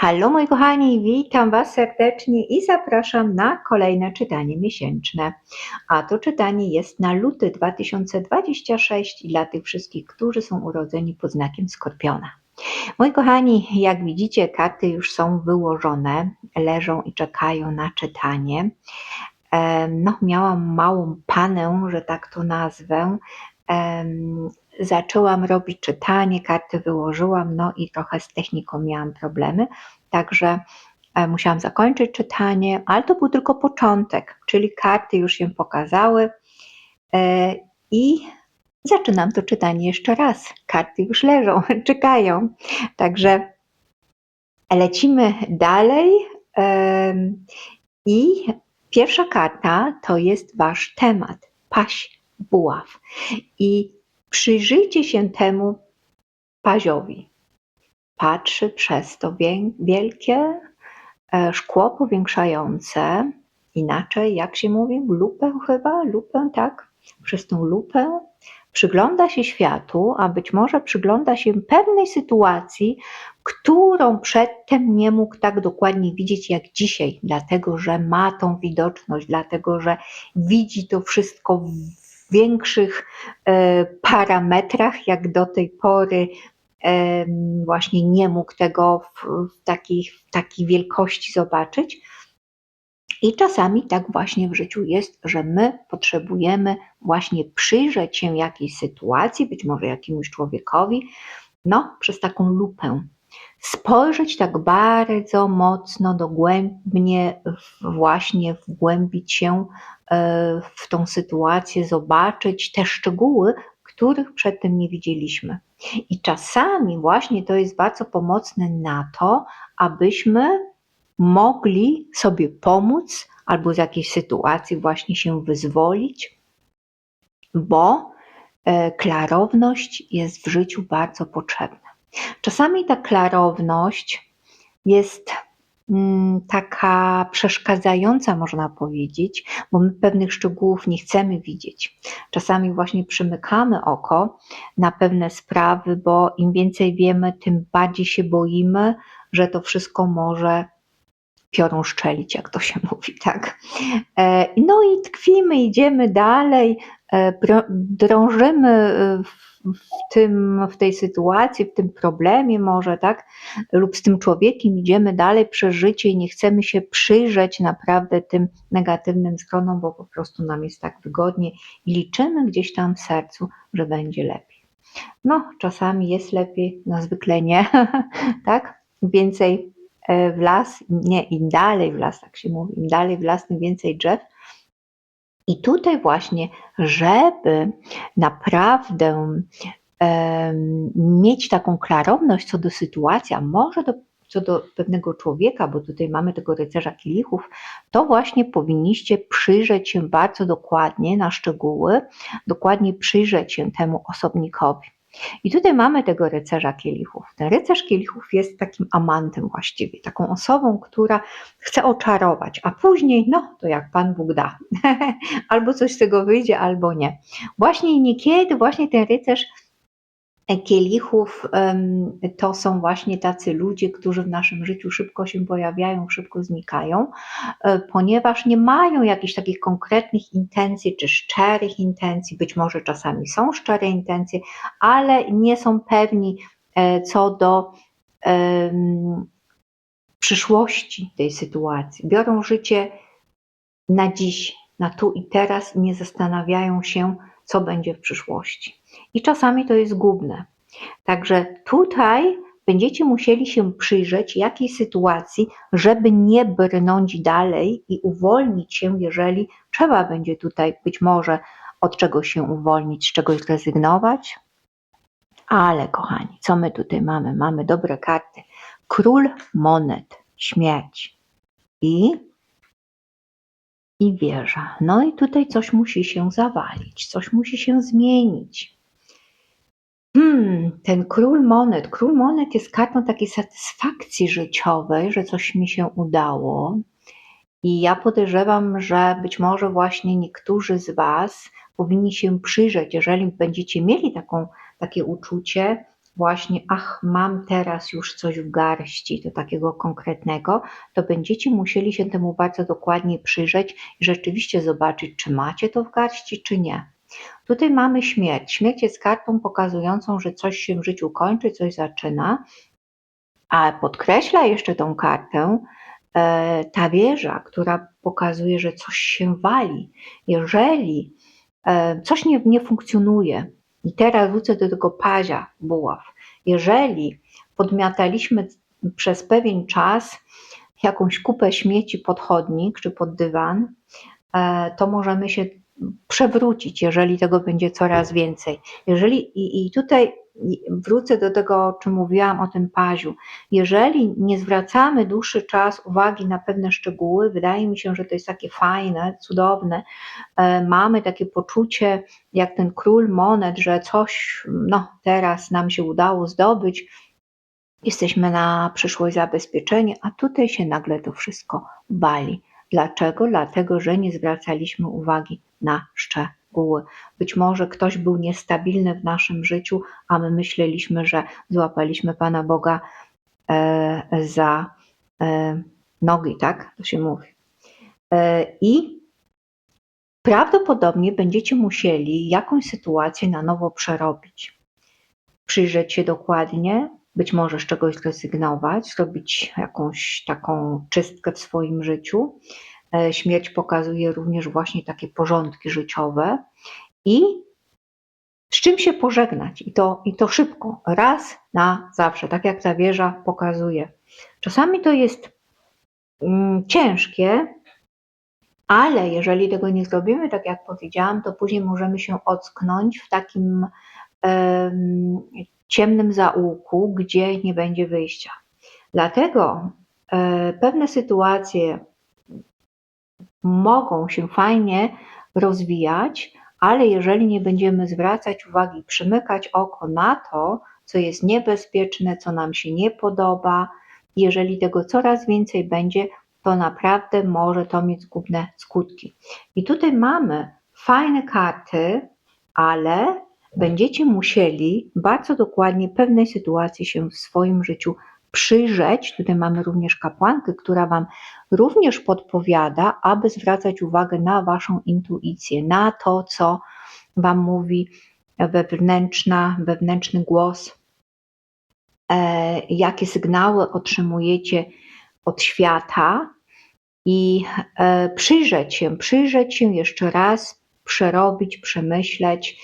Hallo moi kochani, witam Was serdecznie i zapraszam na kolejne czytanie miesięczne. A to czytanie jest na luty 2026 i dla tych wszystkich, którzy są urodzeni pod znakiem Skorpiona. Moi kochani, jak widzicie, karty już są wyłożone, leżą i czekają na czytanie. No, miałam małą panę, że tak to nazwę, zaczęłam robić czytanie, karty wyłożyłam, no i trochę z techniką miałam problemy, także e, musiałam zakończyć czytanie, ale to był tylko początek, czyli karty już się pokazały e, i zaczynam to czytanie jeszcze raz. Karty już leżą, czekają, także lecimy dalej i pierwsza karta to jest wasz temat, paść buław. I Przyjrzyjcie się temu paziowi. Patrzy przez to wielkie e, szkło powiększające, inaczej jak się mówi, lupę chyba, lupę, tak? Przez tą lupę przygląda się światu, a być może przygląda się pewnej sytuacji, którą przedtem nie mógł tak dokładnie widzieć jak dzisiaj, dlatego że ma tą widoczność, dlatego że widzi to wszystko większych e, parametrach, jak do tej pory e, właśnie nie mógł tego w, takiej, w takiej wielkości zobaczyć. I czasami tak właśnie w życiu jest, że my potrzebujemy właśnie przyjrzeć się jakiejś sytuacji, być może jakiemuś człowiekowi, no, przez taką lupę. Spojrzeć tak bardzo mocno, dogłębnie, właśnie wgłębić się w tą sytuację, zobaczyć te szczegóły, których przedtem nie widzieliśmy. I czasami właśnie to jest bardzo pomocne na to, abyśmy mogli sobie pomóc albo z jakiejś sytuacji właśnie się wyzwolić, bo e, klarowność jest w życiu bardzo potrzebna. Czasami ta klarowność jest taka przeszkadzająca, można powiedzieć, bo my pewnych szczegółów nie chcemy widzieć. Czasami właśnie przymykamy oko na pewne sprawy, bo im więcej wiemy, tym bardziej się boimy, że to wszystko może piorą szczelić, jak to się mówi, tak. E, no i tkwimy, idziemy dalej, drążymy w w, tym, w tej sytuacji, w tym problemie może, tak, lub z tym człowiekiem idziemy dalej przez życie i nie chcemy się przyjrzeć naprawdę tym negatywnym stronom, bo po prostu nam jest tak wygodnie i liczymy gdzieś tam w sercu, że będzie lepiej. No, czasami jest lepiej, no zwykle nie, tak? Więcej e, w las, nie, im dalej w las, tak się mówi, im dalej w las, tym więcej drzew, i tutaj właśnie, żeby naprawdę mieć taką klarowność co do sytuacji, a może do, co do pewnego człowieka, bo tutaj mamy tego rycerza kielichów, to właśnie powinniście przyjrzeć się bardzo dokładnie na szczegóły, dokładnie przyjrzeć się temu osobnikowi. I tutaj mamy tego rycerza kielichów. Ten rycerz kielichów jest takim amantem właściwie, taką osobą, która chce oczarować, a później, no to jak Pan Bóg da. albo coś z tego wyjdzie, albo nie. Właśnie niekiedy właśnie ten rycerz kielichów to są właśnie tacy ludzie, którzy w naszym życiu szybko się pojawiają, szybko znikają, e, ponieważ nie mają jakichś takich konkretnych intencji czy szczerych intencji, być może czasami są szczere intencje, ale nie są pewni e, co do przyszłości tej sytuacji. Biorą życie na dziś, na tu i teraz i nie zastanawiają się, co będzie w przyszłości. I czasami to jest zgubne. Także tutaj będziecie musieli się przyjrzeć jakiej sytuacji, żeby nie brnąć dalej i uwolnić się, jeżeli trzeba będzie tutaj być może od czegoś się uwolnić, z czegoś zrezygnować. Ale kochani, co my tutaj mamy? Mamy dobre karty. Król monet, śmierć i i wieża. No i tutaj coś musi się zawalić, coś musi się zmienić. Hmm, ten król monet. Król monet jest kartą takiej satysfakcji życiowej, że coś mi się udało. I ja podejrzewam, że być może właśnie niektórzy z Was powinni się przyjrzeć, jeżeli będziecie mieli taką, takie uczucie, właśnie, ach, mam teraz już coś w garści, to takiego konkretnego, to będziecie musieli się temu bardzo dokładnie przyjrzeć i rzeczywiście zobaczyć, czy macie to w garści, czy nie. Tutaj mamy śmierć. Śmierć jest kartą pokazującą, że coś się w życiu kończy, coś zaczyna, a podkreśla jeszcze tą kartę e, ta wieża, która pokazuje, że coś się wali. Jeżeli e, coś nie, nie funkcjonuje, i teraz wrócę do tego pazia buław. Jeżeli podmiataliśmy przez pewien czas jakąś kupę śmieci pod chodnik czy pod dywan, e, to możemy się przewrócić, jeżeli tego będzie coraz więcej. Jeżeli, i, i tutaj wrócę do tego, o czym mówiłam o tym paziu. Jeżeli nie zwracamy dłuższy czas uwagi na pewne szczegóły, wydaje mi się, że to jest takie fajne, cudowne. E, mamy takie poczucie, jak ten król monet, że coś no, teraz nam się udało zdobyć. Jesteśmy na przyszłość zabezpieczeni, a tutaj się nagle to wszystko wali. Dlaczego? Dlatego, że nie zwracaliśmy uwagi na szczegóły. Być może ktoś był niestabilny w naszym życiu, a my myśleliśmy, że złapaliśmy Pana Boga e, za e, nogi, tak? To się mówi. E, I prawdopodobnie będziecie musieli jakąś sytuację na nowo przerobić. Przyjrzeć się dokładnie, być może z czegoś zrezygnować, zrobić jakąś taką czystkę w swoim życiu. E, śmierć pokazuje również właśnie takie porządki życiowe i z czym się pożegnać i to, i to szybko, raz na zawsze, tak jak ta wieża pokazuje. Czasami to jest mm, ciężkie, ale jeżeli tego nie zrobimy, tak jak powiedziałam, to później możemy się ocknąć w takim ciemnym zaułku, gdzie nie będzie wyjścia. Dlatego e, pewne sytuacje mogą się fajnie rozwijać, ale jeżeli nie będziemy zwracać uwagi, przymykać oko na to, co jest niebezpieczne, co nam się nie podoba, jeżeli tego coraz więcej będzie, to naprawdę może to mieć zgubne skutki. I tutaj mamy fajne karty, ale będziecie musieli bardzo dokładnie pewnej sytuacji się w swoim życiu przyjrzeć. Tutaj mamy również kapłankę, która Wam również podpowiada, aby zwracać uwagę na Waszą intuicję, na to, co Wam mówi wewnętrzna, wewnętrzny głos, e, jakie sygnały otrzymujecie od świata i e, przyjrzeć się, przyjrzeć się jeszcze raz, przerobić, przemyśleć,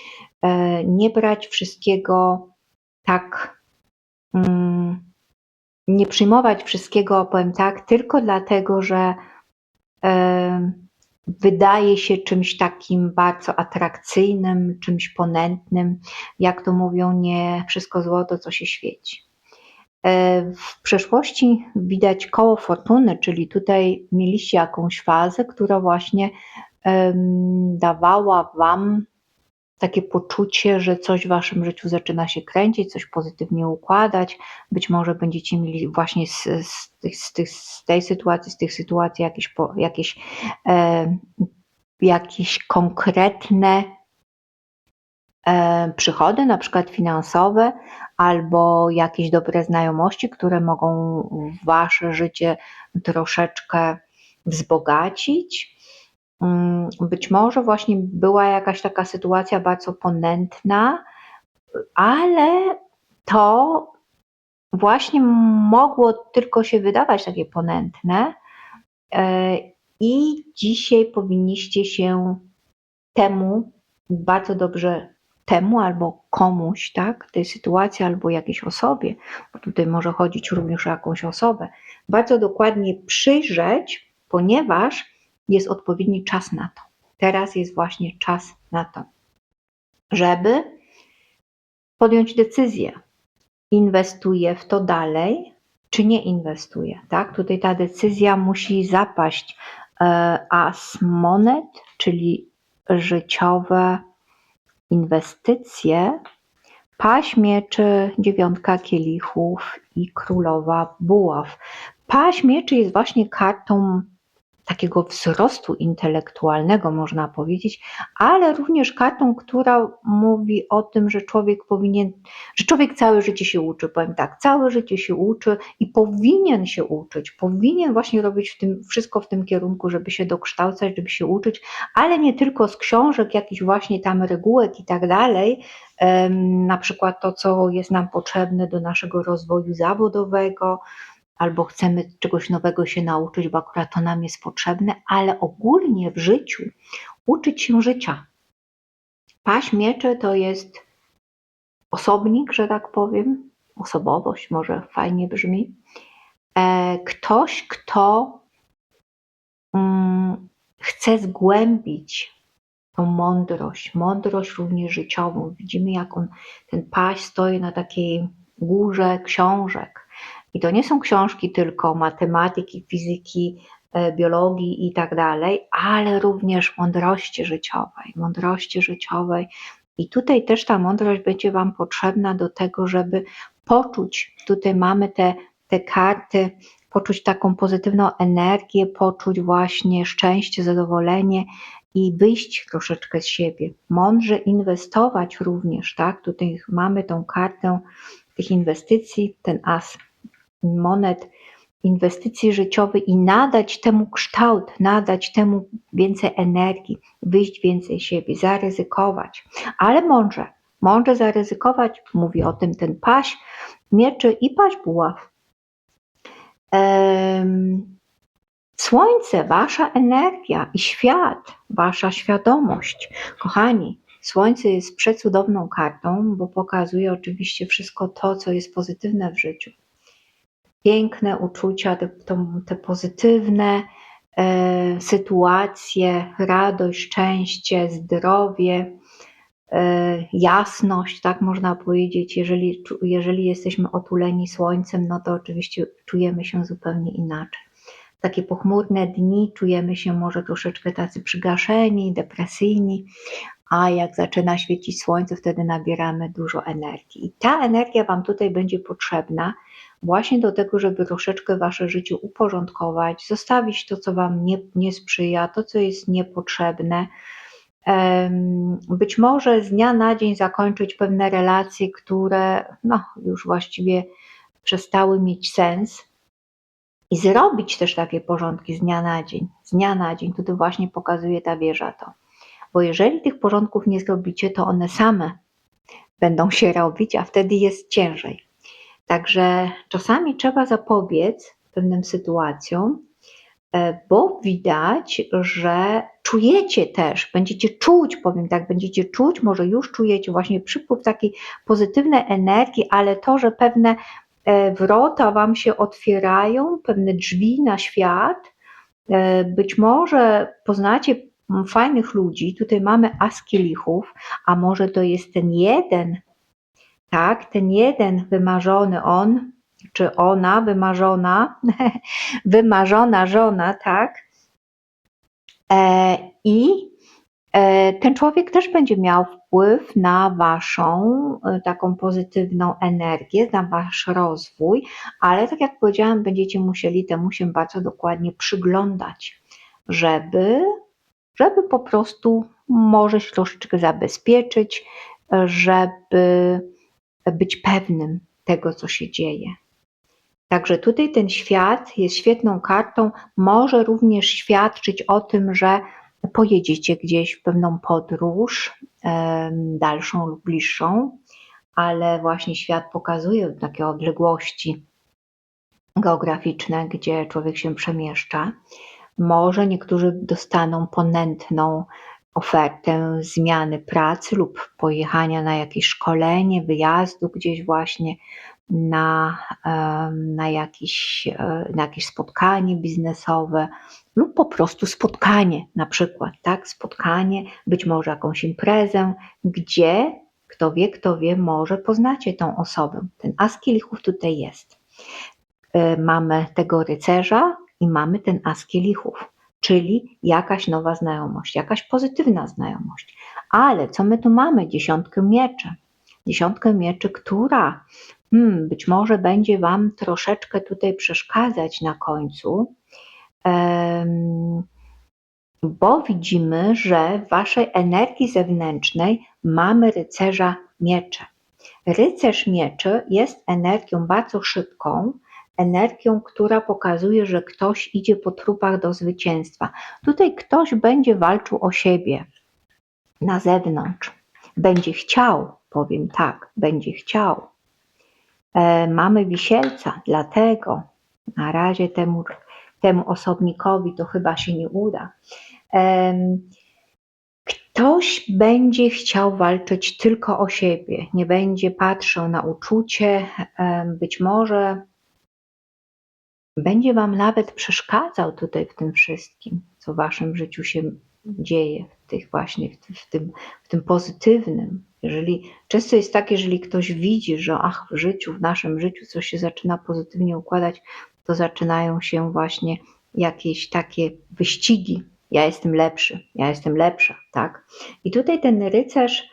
E, nie brać wszystkiego tak, mm, nie przyjmować wszystkiego, powiem tak, tylko dlatego, że wydaje się czymś takim bardzo atrakcyjnym, czymś ponętnym. Jak to mówią, nie wszystko złoto, co się świeci. E, w przeszłości widać koło fortuny, czyli tutaj mieliście jakąś fazę, która właśnie dawała Wam takie poczucie, że coś w waszym życiu zaczyna się kręcić, coś pozytywnie układać. Być może będziecie mieli właśnie z, z, z, z tej sytuacji, z tych sytuacji jakieś, jakieś, e, jakieś konkretne e, przychody, na przykład finansowe, albo jakieś dobre znajomości, które mogą wasze życie troszeczkę wzbogacić być może właśnie była jakaś taka sytuacja bardzo ponętna, ale to właśnie mogło tylko się wydawać takie ponętne. E, I dzisiaj powinniście się temu bardzo dobrze temu albo komuś, tak, tej sytuacji, albo jakiejś osobie, bo tutaj może chodzić również o jakąś osobę, bardzo dokładnie przyjrzeć, ponieważ jest odpowiedni czas na to. Teraz jest właśnie czas na to, żeby podjąć decyzję. Inwestuję w to dalej, czy nie inwestuję? Tak? Tutaj ta decyzja musi zapaść. E, as monet, czyli życiowe inwestycje, paź mieczy, dziewiątka kielichów i królowa buław. Paź mieczy jest właśnie kartą takiego wzrostu intelektualnego, można powiedzieć, ale również kartą, która mówi o tym, że człowiek powinien, że człowiek całe życie się uczy, powiem tak, całe życie się uczy i powinien się uczyć, powinien właśnie robić w tym, wszystko w tym kierunku, żeby się dokształcać, żeby się uczyć, ale nie tylko z książek, jakichś właśnie tam regułek i tak dalej, na przykład to, co jest nam potrzebne do naszego rozwoju zawodowego, albo chcemy czegoś nowego się nauczyć, bo akurat to nam jest potrzebne, ale ogólnie w życiu uczyć się życia. Paść miecze to jest osobnik, że tak powiem, osobowość może fajnie brzmi. E, ktoś, kto mm, chce zgłębić tą mądrość, mądrość również życiową. Widzimy, jak on, ten paść stoi na takiej górze książek i to nie są książki tylko matematyki, fizyki, e, biologii i tak dalej, ale również mądrości życiowej, mądrości życiowej. I tutaj też ta mądrość będzie Wam potrzebna do tego, żeby poczuć, tutaj mamy te, te karty, poczuć taką pozytywną energię, poczuć właśnie szczęście, zadowolenie i wyjść troszeczkę z siebie. Mądrze inwestować również, tak? Tutaj mamy tą kartę tych inwestycji, ten as monet, inwestycji życiowej i nadać temu kształt, nadać temu więcej energii, wyjść więcej siebie, zaryzykować, ale mądrze, mądrze zaryzykować, mówi o tym ten paś mieczy i paś buław. Słońce, wasza energia i świat, wasza świadomość. Kochani, Słońce jest przecudowną kartą, bo pokazuje oczywiście wszystko to, co jest pozytywne w życiu piękne uczucia, te, te pozytywne e, sytuacje, radość, szczęście, zdrowie, e, jasność, tak można powiedzieć. Jeżeli, jeżeli jesteśmy otuleni słońcem, no to oczywiście czujemy się zupełnie inaczej. Takie pochmurne dni czujemy się może troszeczkę tacy przygaszeni, depresyjni, a jak zaczyna świecić słońce, wtedy nabieramy dużo energii. I ta energia Wam tutaj będzie potrzebna, właśnie do tego, żeby troszeczkę wasze życie uporządkować, zostawić to, co wam nie, nie sprzyja, to, co jest niepotrzebne. Być może z dnia na dzień zakończyć pewne relacje, które no, już właściwie przestały mieć sens. I zrobić też takie porządki z dnia na dzień. Z dnia na dzień, tutaj właśnie pokazuje ta wieża to. Bo jeżeli tych porządków nie zrobicie, to one same będą się robić, a wtedy jest ciężej. Także czasami trzeba zapobiec pewnym sytuacjom, e, bo widać, że czujecie też, będziecie czuć, powiem tak, będziecie czuć, może już czujecie właśnie przypływ takiej pozytywnej energii, ale to, że pewne e, wrota Wam się otwierają, pewne drzwi na świat, e, być może poznacie fajnych ludzi, tutaj mamy askielichów, a może to jest ten jeden tak, ten jeden wymarzony on, czy ona wymarzona, wymarzona żona, tak, e, i e, ten człowiek też będzie miał wpływ na waszą e, taką pozytywną energię, na wasz rozwój, ale tak jak powiedziałam, będziecie musieli temu się bardzo dokładnie przyglądać, żeby, żeby po prostu może się troszeczkę zabezpieczyć, żeby być pewnym tego, co się dzieje. Także tutaj ten świat jest świetną kartą, może również świadczyć o tym, że pojedziecie gdzieś w pewną podróż, dalszą lub bliższą, ale właśnie świat pokazuje takie odległości geograficzne, gdzie człowiek się przemieszcza. Może niektórzy dostaną ponętną ofertę zmiany pracy lub pojechania na jakieś szkolenie, wyjazdu gdzieś właśnie na, na, jakieś, e, na jakieś spotkanie biznesowe lub po prostu spotkanie, na przykład, tak? Spotkanie, być może jakąś imprezę, gdzie kto wie, kto wie, może poznacie tą osobę. Ten as kielichów tutaj jest. E, mamy tego rycerza i mamy ten as kielichów czyli jakaś nowa znajomość, jakaś pozytywna znajomość. Ale co my tu mamy? Dziesiątkę mieczy. Dziesiątkę mieczy, która hmm, być może będzie Wam troszeczkę tutaj przeszkadzać na końcu, bo widzimy, że w waszej energii zewnętrznej mamy rycerza miecze. Rycerz mieczy jest energią bardzo szybką, energią, która pokazuje, że ktoś idzie po trupach do zwycięstwa. Tutaj ktoś będzie walczył o siebie na zewnątrz. Będzie chciał, powiem tak, będzie chciał. E, mamy wisielca, dlatego na razie temu, temu osobnikowi to chyba się nie uda. Em, Ktoś będzie chciał walczyć tylko o siebie, nie będzie patrzył na uczucie, em, być może będzie Wam nawet przeszkadzał tutaj w tym wszystkim, co w Waszym życiu się dzieje, w tych właśnie, w tym, w tym, pozytywnym. Jeżeli, często jest tak, jeżeli ktoś widzi, że ach, w życiu, w naszym życiu coś się zaczyna pozytywnie układać, to zaczynają się właśnie jakieś takie wyścigi. Ja jestem lepszy, ja jestem lepsza, tak? I tutaj ten rycerz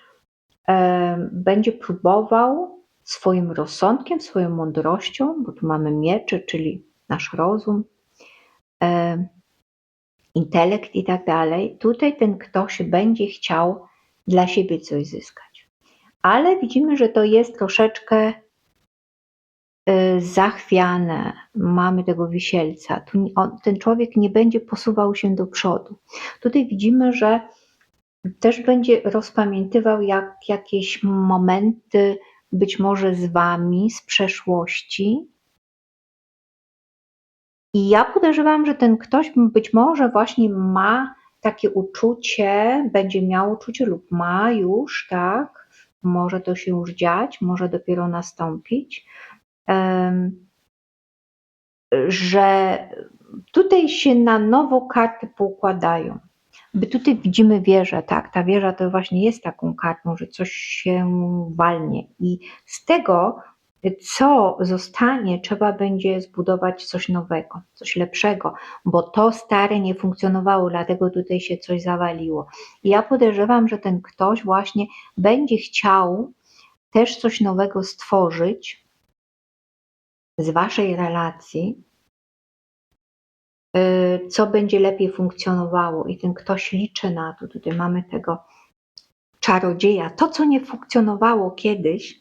e, będzie próbował swoim rozsądkiem, swoją mądrością, bo tu mamy miecze, czyli nasz rozum, e, intelekt i tak dalej. Tutaj ten ktoś będzie chciał dla siebie coś zyskać. Ale widzimy, że to jest troszeczkę y, zachwiane. Mamy tego wisielca. Tu on, ten człowiek nie będzie posuwał się do przodu. Tutaj widzimy, że też będzie rozpamiętywał jak, jakieś momenty, być może z wami, z przeszłości. I ja podejrzewam, że ten ktoś być może właśnie ma takie uczucie, będzie miał uczucie lub ma już, tak? Może to się już dziać, może dopiero nastąpić, że tutaj się na nowo karty poukładają. By tutaj widzimy wieżę, tak? Ta wieża to właśnie jest taką kartą, że coś się walnie i z tego, co zostanie, trzeba będzie zbudować coś nowego, coś lepszego, bo to stare nie funkcjonowało, dlatego tutaj się coś zawaliło. I ja podejrzewam, że ten ktoś właśnie będzie chciał też coś nowego stworzyć z waszej relacji, y, co będzie lepiej funkcjonowało i ten ktoś liczy na to. Tutaj mamy tego czarodzieja. To, co nie funkcjonowało kiedyś,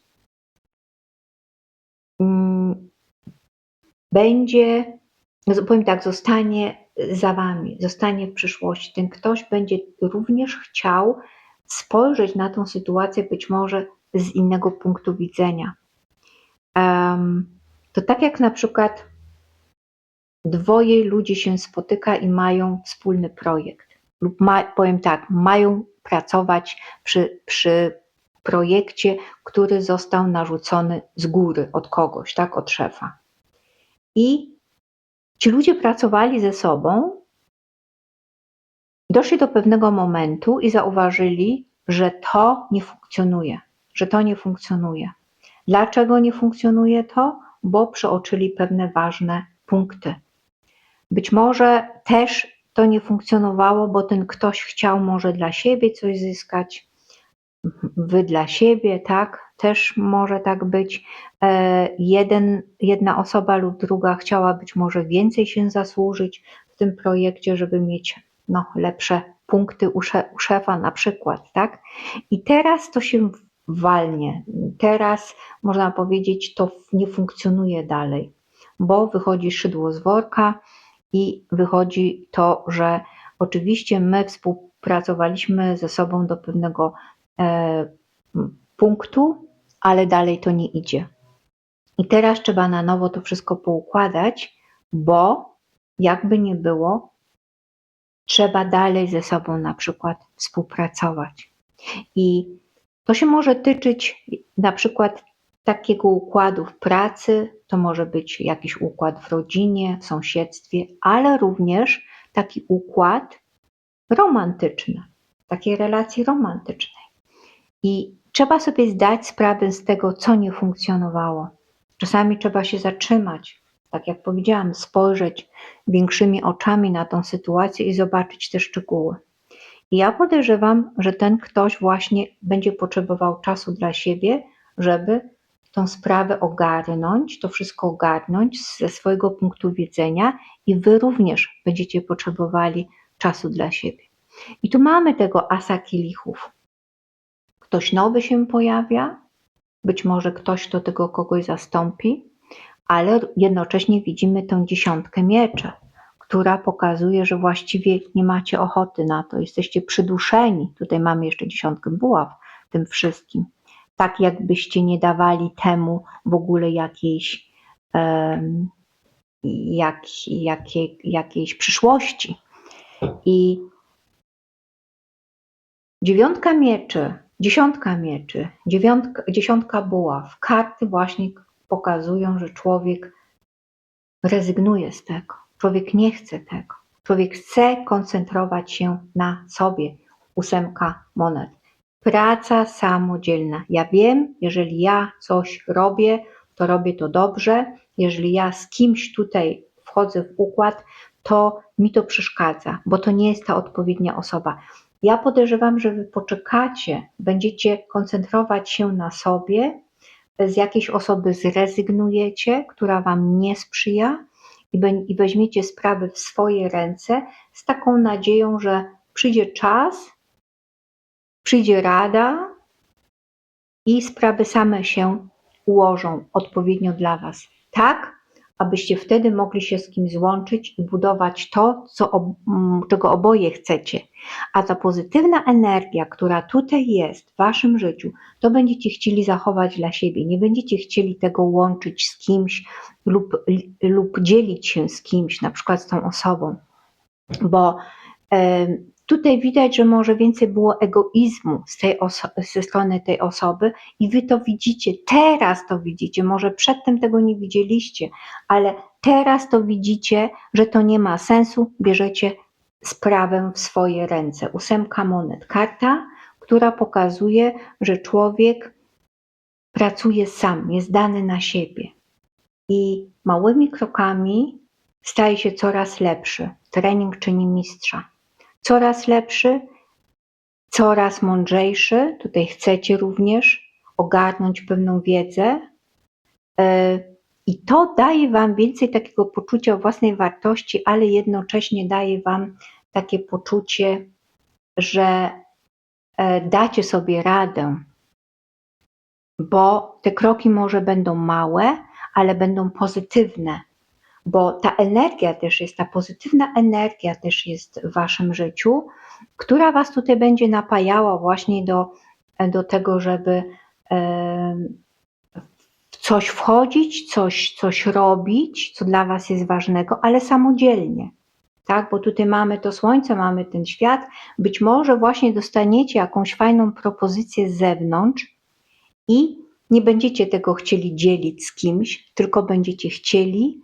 będzie, no powiem tak, zostanie za wami, zostanie w przyszłości. Ten ktoś będzie również chciał spojrzeć na tą sytuację być może z innego punktu widzenia. To tak jak na przykład dwoje ludzi się spotyka i mają wspólny projekt. Lub ma, powiem tak, mają pracować przy, przy projekcie, który został narzucony z góry od kogoś, tak, od szefa. I ci ludzie pracowali ze sobą, doszli do pewnego momentu i zauważyli, że to nie funkcjonuje, że to nie funkcjonuje. Dlaczego nie funkcjonuje to? Bo przeoczyli pewne ważne punkty. Być może też to nie funkcjonowało, bo ten ktoś chciał może dla siebie coś zyskać, wy dla siebie, tak? Też może tak być. E, jeden, jedna osoba lub druga chciała być może więcej się zasłużyć w tym projekcie, żeby mieć no, lepsze punkty u, u szefa na przykład, tak? I teraz to się walnie. Teraz można powiedzieć, to nie funkcjonuje dalej, bo wychodzi szydło z worka i wychodzi to, że oczywiście my współpracowaliśmy ze sobą do pewnego punktu, ale dalej to nie idzie. I teraz trzeba na nowo to wszystko poukładać, bo jakby nie było, trzeba dalej ze sobą na przykład współpracować. I to się może tyczyć na przykład takiego układu w pracy, to może być jakiś układ w rodzinie, w sąsiedztwie, ale również taki układ romantyczny, takiej relacji romantycznej. I trzeba sobie zdać sprawę z tego, co nie funkcjonowało. Czasami trzeba się zatrzymać, tak jak powiedziałam, spojrzeć większymi oczami na tą sytuację i zobaczyć te szczegóły. I ja podejrzewam, że ten ktoś właśnie będzie potrzebował czasu dla siebie, żeby tą sprawę ogarnąć, to wszystko ogarnąć ze swojego punktu widzenia i wy również będziecie potrzebowali czasu dla siebie. I tu mamy tego asa kielichów. Ktoś nowy się pojawia, być może ktoś, kto tego kogoś zastąpi, ale jednocześnie widzimy tę dziesiątkę mieczy, która pokazuje, że właściwie nie macie ochoty na to, jesteście przyduszeni. Tutaj mamy jeszcze dziesiątkę buław tym wszystkim. Tak jakbyście nie dawali temu w ogóle jakiejś, um, jak, jakie, jakiejś przyszłości. I dziewiątka mieczy, dziesiątka mieczy, dziewiątka, dziesiątka buław, karty właśnie pokazują, że człowiek rezygnuje z tego. Człowiek nie chce tego. Człowiek chce koncentrować się na sobie. Ósemka monet. Praca samodzielna. Ja wiem, jeżeli ja coś robię, to robię to dobrze. Jeżeli ja z kimś tutaj wchodzę w układ, to mi to przeszkadza, bo to nie jest ta odpowiednia osoba. Ja podejrzewam, że wy poczekacie, będziecie koncentrować się na sobie, z jakiejś osoby zrezygnujecie, która wam nie sprzyja i weźmiecie sprawy w swoje ręce z taką nadzieją, że przyjdzie czas, przyjdzie rada i sprawy same się ułożą odpowiednio dla was. Tak, abyście wtedy mogli się z kimś złączyć i budować to, co, czego oboje chcecie. A ta pozytywna energia, która tutaj jest w waszym życiu, to będziecie chcieli zachować dla siebie. Nie będziecie chcieli tego łączyć z kimś lub, lub dzielić się z kimś, na przykład z tą osobą, bo Tutaj widać, że może więcej było egoizmu z tej ze strony tej osoby i wy to widzicie, teraz to widzicie, może przedtem tego nie widzieliście, ale teraz to widzicie, że to nie ma sensu, bierzecie sprawę w swoje ręce. Ósemka monet, karta, która pokazuje, że człowiek pracuje sam, jest dany na siebie. I małymi krokami staje się coraz lepszy. Trening czyni mistrza coraz lepszy, coraz mądrzejszy. Tutaj chcecie również ogarnąć pewną wiedzę. E, I to daje Wam więcej takiego poczucia własnej wartości, ale jednocześnie daje Wam takie poczucie, że e, dacie sobie radę, bo te kroki może będą małe, ale będą pozytywne bo ta energia też jest, ta pozytywna energia też jest w waszym życiu, która was tutaj będzie napajała właśnie do, do tego, żeby w coś wchodzić, coś, coś robić, co dla was jest ważnego, ale samodzielnie. Tak, bo tutaj mamy to słońce, mamy ten świat. Być może właśnie dostaniecie jakąś fajną propozycję z zewnątrz i nie będziecie tego chcieli dzielić z kimś, tylko będziecie chcieli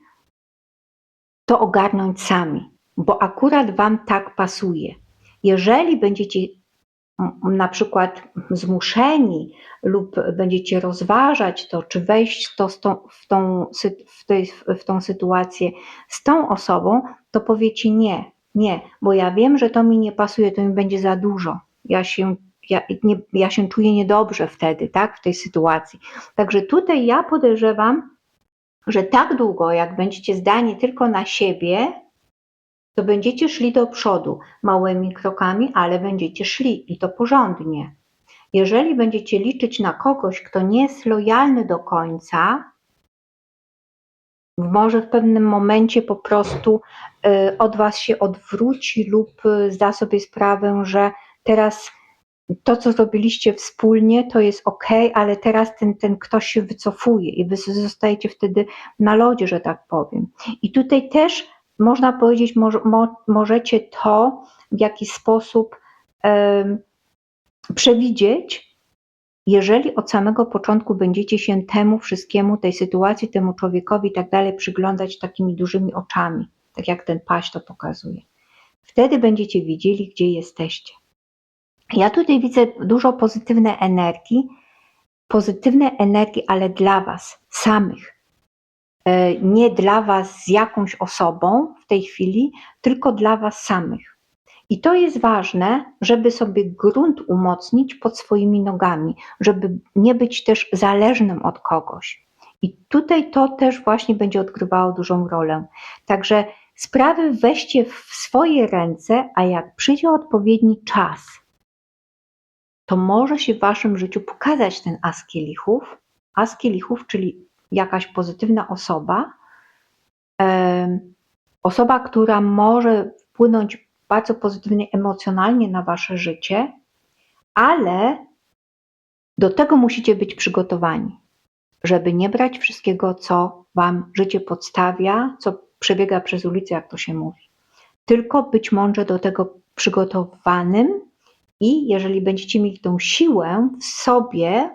to ogarnąć sami, bo akurat Wam tak pasuje. Jeżeli będziecie na przykład zmuszeni lub będziecie rozważać to, czy wejść to, w, tą, w, tej, w tą sytuację z tą osobą, to powiecie nie, nie, bo ja wiem, że to mi nie pasuje, to mi będzie za dużo. Ja się, ja, nie, ja się czuję niedobrze wtedy, tak, w tej sytuacji. Także tutaj ja podejrzewam, że tak długo, jak będziecie zdani tylko na siebie, to będziecie szli do przodu małymi krokami, ale będziecie szli i to porządnie. Jeżeli będziecie liczyć na kogoś, kto nie jest lojalny do końca, może w pewnym momencie po prostu y, od Was się odwróci lub y, zda sobie sprawę, że teraz to, co zrobiliście wspólnie, to jest ok, ale teraz ten, ten ktoś się wycofuje i wy zostajecie wtedy na lodzie, że tak powiem. I tutaj też można powiedzieć, mo, mo, możecie to w jakiś sposób przewidzieć, jeżeli od samego początku będziecie się temu wszystkiemu, tej sytuacji, temu człowiekowi i tak dalej przyglądać takimi dużymi oczami, tak jak ten paść to pokazuje. Wtedy będziecie widzieli, gdzie jesteście. Ja tutaj widzę dużo pozytywnej energii, pozytywnej energii, ale dla Was samych. E, nie dla Was z jakąś osobą w tej chwili, tylko dla Was samych. I to jest ważne, żeby sobie grunt umocnić pod swoimi nogami, żeby nie być też zależnym od kogoś. I tutaj to też właśnie będzie odgrywało dużą rolę. Także sprawy weźcie w swoje ręce, a jak przyjdzie odpowiedni czas, to może się w waszym życiu pokazać ten as kielichów. As kielichów, czyli jakaś pozytywna osoba, osoba, która może wpłynąć bardzo pozytywnie emocjonalnie na wasze życie, ale do tego musicie być przygotowani, żeby nie brać wszystkiego, co wam życie podstawia, co przebiega przez ulicę, jak to się mówi. Tylko być może do tego przygotowanym i jeżeli będziecie mieli tą siłę w sobie,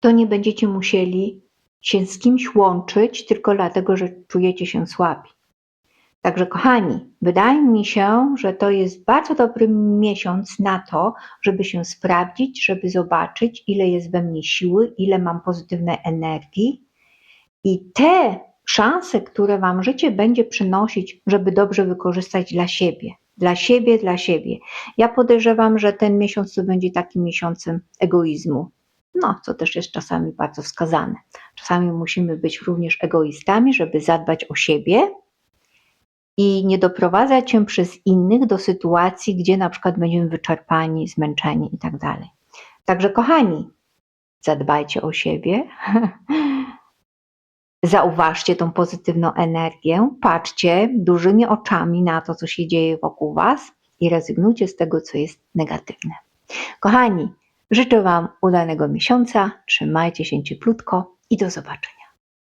to nie będziecie musieli się z kimś łączyć tylko dlatego, że czujecie się słabi. Także, kochani, wydaje mi się, że to jest bardzo dobry miesiąc na to, żeby się sprawdzić, żeby zobaczyć, ile jest we mnie siły, ile mam pozytywnej energii i te szanse, które Wam życie będzie przynosić, żeby dobrze wykorzystać dla siebie. Dla siebie, dla siebie. Ja podejrzewam, że ten miesiąc to będzie takim miesiącem egoizmu. No, co też jest czasami bardzo wskazane. Czasami musimy być również egoistami, żeby zadbać o siebie i nie doprowadzać się przez innych do sytuacji, gdzie na przykład będziemy wyczerpani, zmęczeni i tak. Także, kochani, zadbajcie o siebie. Zauważcie tą pozytywną energię, patrzcie dużymi oczami na to, co się dzieje wokół Was i rezygnujcie z tego, co jest negatywne. Kochani, życzę Wam udanego miesiąca, trzymajcie się cieplutko i do zobaczenia.